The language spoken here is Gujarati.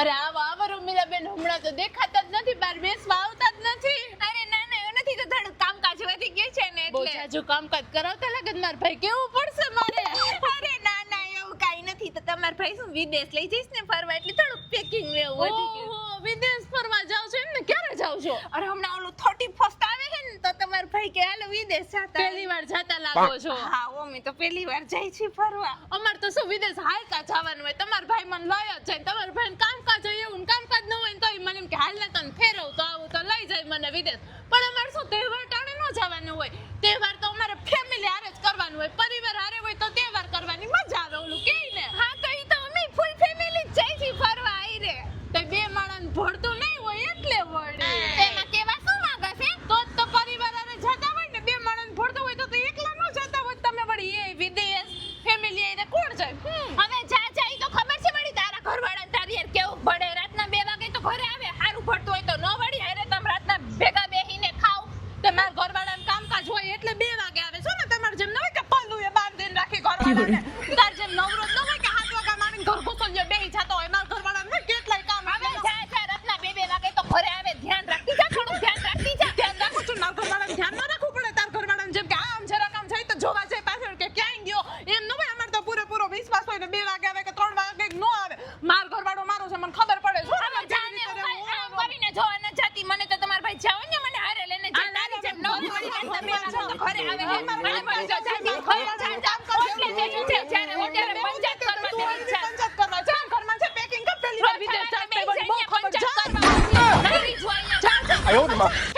અરે આવો આવો રમીલાબેન હમણાં તો દેખાતા જ નથી બાર બેસવા આવતા જ નથી. અરે ના ના એવું નથી તો થોડું કામકાજ વધી ગયું છે ને એટલે. જાજુ કામકાજ કરાવતા લાગે માર ભાઈ કેવું પડશે મારે? અરે ના ના એવું કાઈ નથી તો તમાર ભાઈ શું વિદેશ લઈ જઈશ ને ફરવા? એટલે થોડું પેકિંગ લેવું વધી ગયું. વિદેશ ફરવા જાવ છો એમ ને ક્યારે જાવ છો? અરે હમણાં ઓલું 31st આવે છે ને તો તમાર ભાઈ કે હાલ વિદેશ જાતા પહેલી વાર જાતા લાગો છો? હા ઓ મેં તો પહેલી વાર જાય છે ફરવા. અમાર તો શું વિદેશ હાલકા જવાનું હોય? તમારા ભાઈ મને લઈ જ જાય તમાર ભાઈ કામકાજ હોય એવું ને કામકાજ ન હોય ને તોય મને એમ કે હાલ ને તને ફેરવ તો આવું તો મને વિદેશ. પણ અમારે શું તહેવાર ટાણે ન જવાનું હોય. તહેવાર તો અમારે ફેમિલી હારે જ કરવાનું હોય. પરિવાર હારે હોય તો તહેવાર કરવાની મજા આવે ઓલું કે ને? હા તો ઈ તો અમે ફૂલ ફેમિલી જ જઈ છે ફરવા આઈ રે તો બે માણસ ભળતું નહીં હોય એટલે વળે. એમાં કેવા શું માંગે છે? તો તો પરિવાર હારે જતા હોય ને બે માણસ ભળતું હોય તો તો એકલા ન જતા હોય. તમે વળી એ વિદેશ ફેમિલી આઈને કોણ જાય? તાર જેમ નવરો ન હોય કે હાથ વાગા મારીને ઘર બેહી જતો હોય મારા ઘરવાળાને કેટલાય કામ આવે. જા જા રાતના બે બે વાગે તો ઘરે આવે. ધ્યાન રાખતી જા થોડું ધ્યાન રાખતી જા. ધ્યાન રાખું છું ના ઘરવાળાને ધ્યાન ન રાખવું પડે. તાર ઘરવાળાને જેમ કે આમ જરા કામ જાય તો જોવા જાય પાછળ કે ક્યાંય ગયો. એમ ન હોય અમારે તો પૂરેપૂરો વિશ્વાસ હોય ને બે વાગે આવે કે ત્રણ વાગે ન આવે. માર ઘરવાળો મારો છે મને ખબર પડે. શું આમ કરીને ન જાતી મને તો તમારા ભાઈ જાવ ને મને હારે લઈને નાની જેમ નવરી વળી રાતના બે તો ઘરે આવે. મારા ભાઈ જો જાતી ઘરે 哎呦我的妈！